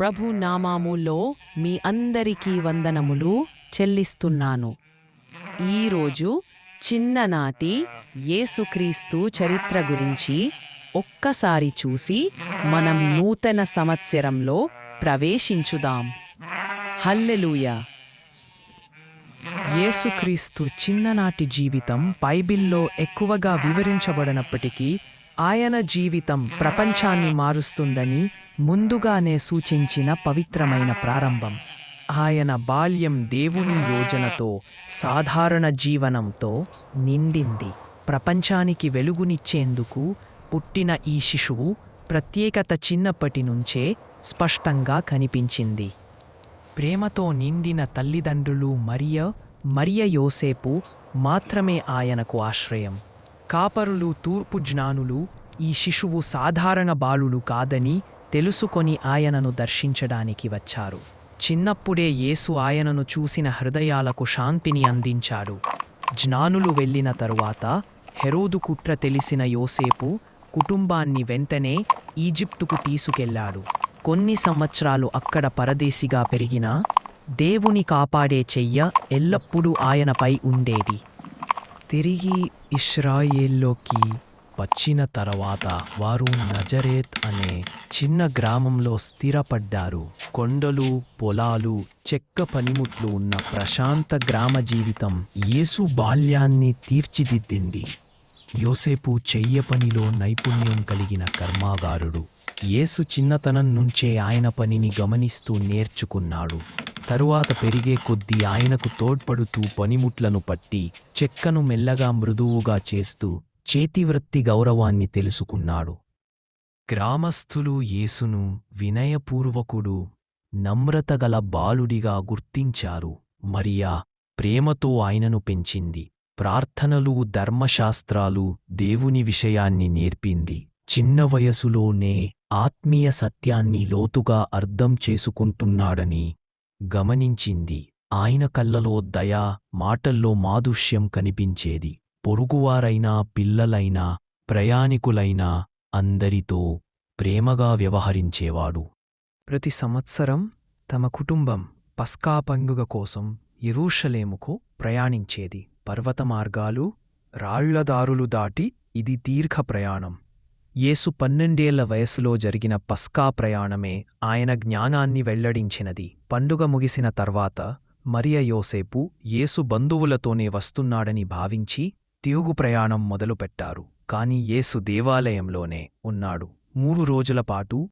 ప్రభు నామాములో మీ అందరికీ వందనములు చెల్లిస్తున్నాను. ఈరోజు చిన్ననాటి యేసుక్రీస్తు చరిత్ర గురించి ఒక్కసారి చూసి మనం నూతన సంవత్సరంలో ప్రవేశించుదాం. హల్లెలూయ! యేసుక్రీస్తు చిన్ననాటి జీవితం బైబిల్లో ఎక్కువగా వివరించబడినప్పటికీ ఆయన జీవితం ప్రపంచాన్ని మారుస్తుందని ముందుగానే సూచించిన పవిత్రమైన ప్రారంభం. ఆయన బాల్యం దేవుని యోజనతో సాధారణ జీవనంతో నిండింది. ప్రపంచానికి వెలుగునిచ్చేందుకు పుట్టిన ఈ శిశువు ప్రత్యేకత చిన్నప్పటి నుంచే స్పష్టంగా కనిపించింది. ప్రేమతో నిండిన తల్లిదండ్రులు మరియ మరియ యోసేపు మాత్రమే ఆయనకు ఆశ్రయం. కాపరులు తూర్పు జ్ఞానులు ఈ శిశువు సాధారణ బాలుడు కాదని తెలుసుకొని ఆయనను దర్శించడానికి వచ్చారు. చిన్నప్పుడే యేసు ఆయనను చూసిన హృదయాలకు శాంతిని అందించాడు. జ్ఞానులు వెళ్ళిన తరువాత హెరోదు కుట్ర తెలిసిన యోసేపు కుటుంబాన్ని వెంటనే ఈజిప్టుకు తీసుకెళ్ళాడు. కొన్ని సంవత్సరాలు అక్కడ పరదేశిగా పెరిగినా దేవుని కాపాడే చెయ్య ఎల్లప్పుడూ ఆయనపై ఉండేది. తిరిగి ఇష్రాయేల్లోకి వచ్చిన తర్వాత వారు నజరేత్ అనే చిన్న గ్రామంలో స్థిరపడ్డారు. కొండలు పొలాలు చెక్క పనిముట్లు ఉన్న ప్రశాంత గ్రామ జీవితం యేసు బాల్యాన్ని తీర్చిదిద్దింది. యోసేపు చెయ్య పనిలో నైపుణ్యం కలిగిన కర్మాగారుడు. యేసు చిన్నతనం నుంచే ఆయన పనిని గమనిస్తూ నేర్చుకున్నాడు. తరువాత పెరిగే కొద్దీ ఆయనకు తోడ్పడుతూ పనిముట్లను పట్టి చెక్కను మెల్లగా మృదువుగా చేస్తూ చేతివృత్తి గౌరవాన్ని తెలుసుకున్నాడు. గ్రామస్థులు యేసును వినయపూర్వకుడు నమ్రతగల బాలుడిగా గుర్తించారు. మరియా ప్రేమతో ఆయనను పెంచింది. ప్రార్థనలు ధర్మశాస్త్రాలు దేవుని విషయాన్ని నేర్పింది. చిన్న వయసులోనే ఆత్మీయ సత్యాన్ని లోతుగా అర్థం చేసుకుంటున్నాడని గమనించింది. ఆయన కళ్ళలో దయ మాటల్లో మాధుష్యం కనిపించేది. పొరుగువారైనా పిల్లలైనా ప్రయాణికులైనా అందరితో ప్రేమగా వ్యవహరించేవాడు. ప్రతి సంవత్సరం తమ కుటుంబం పస్కా పండుగ కోసం ఎరూషలేముకు ప్రయాణించేది. పర్వత మార్గాలు రాళ్ళదారులు దాటి ఇది దీర్ఘ ప్రయాణం. యేసు పన్నెండేళ్ళ వయసులో జరిగిన పస్కా ప్రయాణమే ఆయన జ్ఞానాన్ని వెల్లడించినది. పండుగ ముగిసిన తర్వాత మరియ యోసేపు యేసు బంధువులతోనే వస్తున్నాడని భావించి తిరుగు ప్రయాణం మొదలుపెట్టారు. కాని యేసు దేవాలయంలోనే ఉన్నాడు. మూడు రోజుల పాటు